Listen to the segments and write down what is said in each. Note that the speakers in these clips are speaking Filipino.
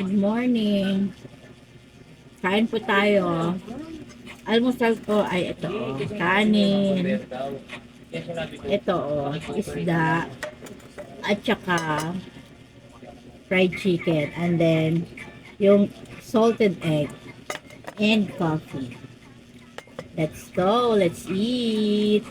Good morning. Kain po tayo. Almusal ko ay ito, oh, kanin. Ito, oh, isda. At saka fried chicken. And then, yung salted egg and coffee. Let's go. Let's eat.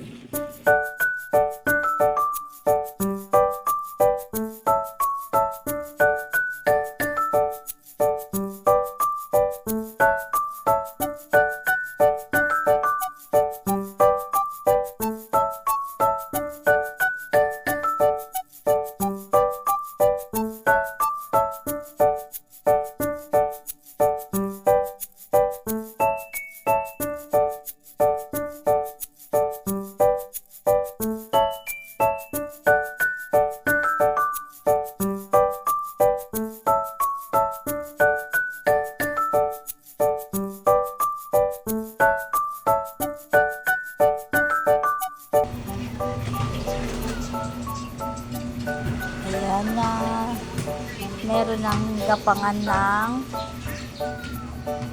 Meron ng gapangan ng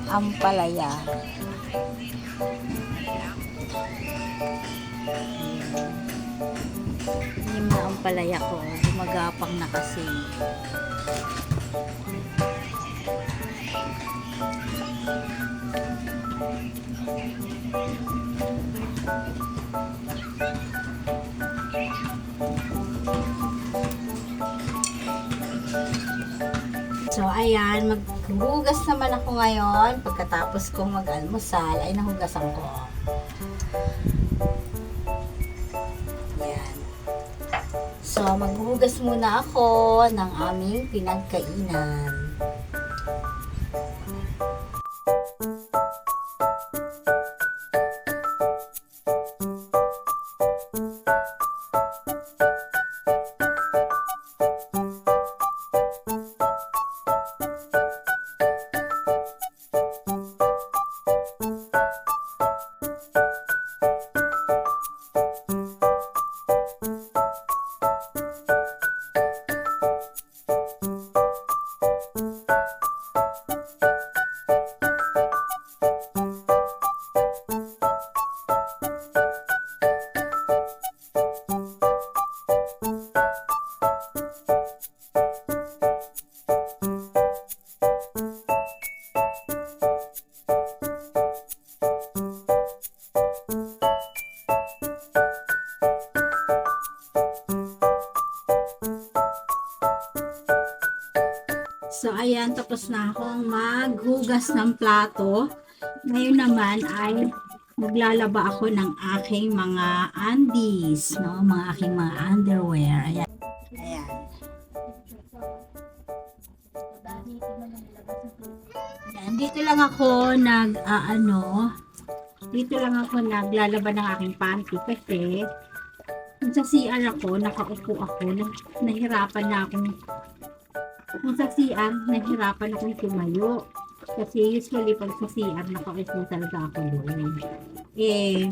ampalaya. Yung na ampalaya ko, gumagapang na kasi. So, ayan, maghugas naman ako ngayon. Pagkatapos kong mag-almusal, ay nahugasan ko. Ayan. So, maghugas muna ako ng aming pinagkainan. So, ayan, tapos na akong maghugas ng plato. Ngayon naman ay maglalaba ako ng aking mga undies, no? Mga aking mga underwear. Ayan. Ayan. Ayan, dito lang ako nag, ah, ano, dito lang ako naglalaba ng aking panty kasi sa CR ako, nakaupo ako, nah- nahirapan na akong kung sa CR, nahirapan akong tumayo. Kasi usually pag sa CR, nakaupo talaga ako doon. Eh,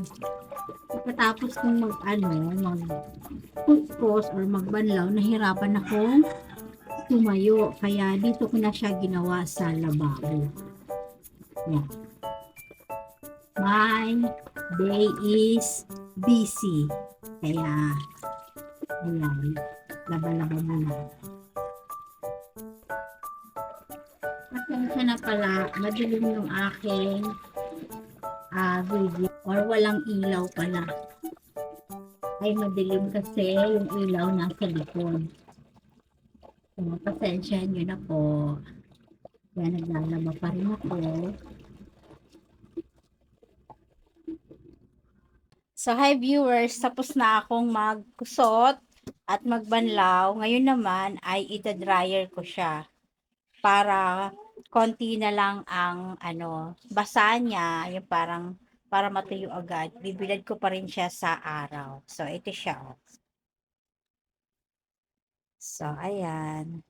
pagkatapos kong mag, ano, mag puspos or magbanlaw, nahirapan akong tumayo. Kaya dito ko na siya ginawa sa lababo. Yan. My day is busy. Kaya, ayan, laba-laba muna. Pasensya na pala, madilim yung aking ah, video or walang ilaw pala. Ay madilim kasi yung ilaw nasa likod. So, pasensya nyo na po. Yan, naglalaba pa rin ako. So, hi viewers, tapos na akong magkusot at magbanlaw. Ngayon naman ay ita-dryer ko siya para konti na lang ang ano, basa niya, yung parang para matuyo agad. Bibilad ko pa rin siya sa araw. So, ito siya. oh. So, ayan.